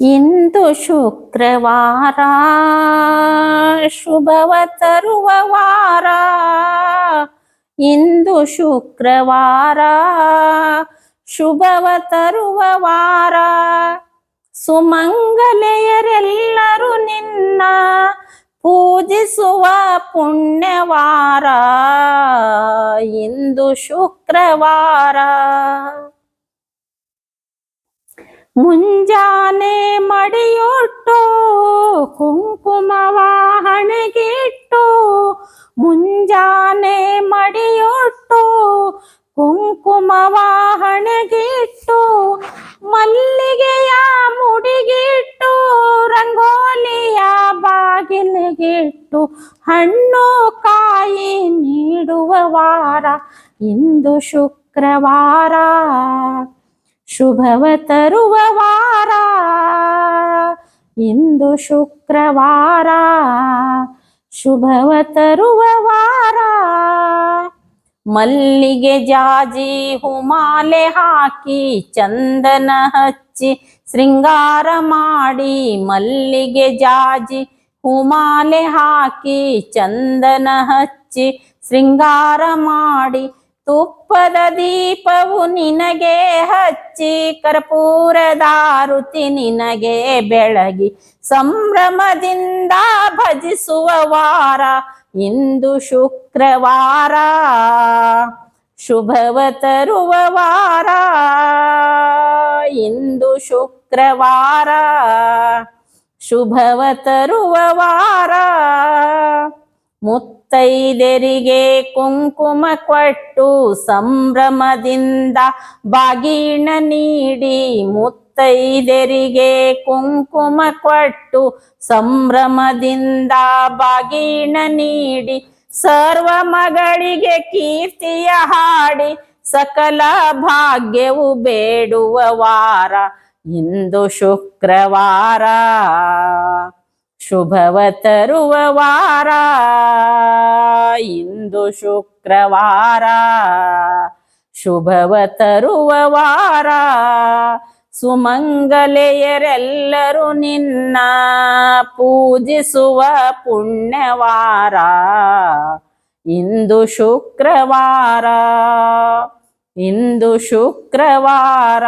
ಇಂದು ಶುಕ್ರವಾರ, ಶುಭವ ತರುವ ವಾರ. ಇಂದು ಶುಕ್ರವಾರ, ಶುಭವ ತರುವ ವಾರ. ಸುಮಂಗಲೆಯರೆಲ್ಲರೂ ನಿನ್ನ ಪೂಜಿಸುವ ಪುಣ್ಯವಾರ. ಇಂದು ಶುಕ್ರವಾರ. ಮುಂಜಾನೆ ಮಡಿಯೊಟ್ಟು, ಕುಂಕುಮ ಹಣೆಗಿಟ್ಟು ಮುಂಜಾನೆ ಮಡಿಯೊಟ್ಟು, ಕುಂಕುಮ ಹಣೆಗಿಟ್ಟು ಮಲ್ಲಿಗೆಯ ಮುಡಿಗಿಟ್ಟು, ರಂಗೋಲಿಯ ಬಾಗಿಲಿಗಿಟ್ಟು, ಹಣ್ಣು ಕಾಯಿ ನೀಡುವ ವಾರ, ಇಂದು ಶುಕ್ರವಾರ. ಶುಭವ ತರುವ ವಾರ. ಇಂದು ಶುಕ್ರವಾರ. ಶುಭವ ತರುವ ವಾರ. ಮಲ್ಲಿಗೆ ಜಾಜಿ, ಹುಮಾಲೆ ಹಾಕಿ, ಚಂದನ ಹಚ್ಚಿ, ಶೃಂಗಾರ ಮಾಡಿ, ಮಲ್ಲಿಗೆ ಜಾಜಿ, ಹುಮಾಲೆ ಹಾಕಿ, ಚಂದನ ಹಚ್ಚಿ, ಶೃಂಗಾರ ಮಾಡಿ ತುಪ್ಪದ ದೀಪವು ನಿನಗೆ ಹಚ್ಚಿ ಕರ್ಪೂರದಾರುತಿ ನಿನಗೆ ಬೆಳಗಿ. ಸಂಭ್ರಮದಿಂದ ಭಜಿಸುವ ವಾರ, ಇಂದು ಶುಕ್ರವಾರ. ಶುಭವ ತರುವ ವಾರ, ಇಂದು ಶುಕ್ರವಾರ. ಶುಭವ ತರುವ ವಾರ. ಮುತ್ತೈದೆರಿಗೆ ಕುಂಕುಮ ಕೊಟ್ಟು ಸಂಭ್ರಮದಿಂದ ಬಾಗಿಣ ನೀಡಿ ಮುತ್ತೈದೆರಿಗೆ ಕುಂಕುಮ ಕೊಟ್ಟು ಸಂಭ್ರಮದಿಂದ ಬಾಗಿಣ ನೀಡಿ ಸರ್ವ ಮಗಳಿಗೆ ಕೀರ್ತಿಯ ಹಾಡಿ ಸಕಲ ಭಾಗ್ಯವು ಬೇಡುವ ವಾರ ಇಂದು ಶುಕ್ರವಾರ. ಶುಭವ ತರುವ ವಾರ. ಇಂದು ಶುಕ್ರವಾರ. ಶುಭವ ತರುವ ವಾರ. ಸುಮಂಗಲೆಯರೆಲ್ಲರೂ ನಿನ್ನ ಪೂಜಿಸುವ ಪುಣ್ಯವಾರ. ಇಂದು ಶುಕ್ರವಾರ. ಇಂದು ಶುಕ್ರವಾರ.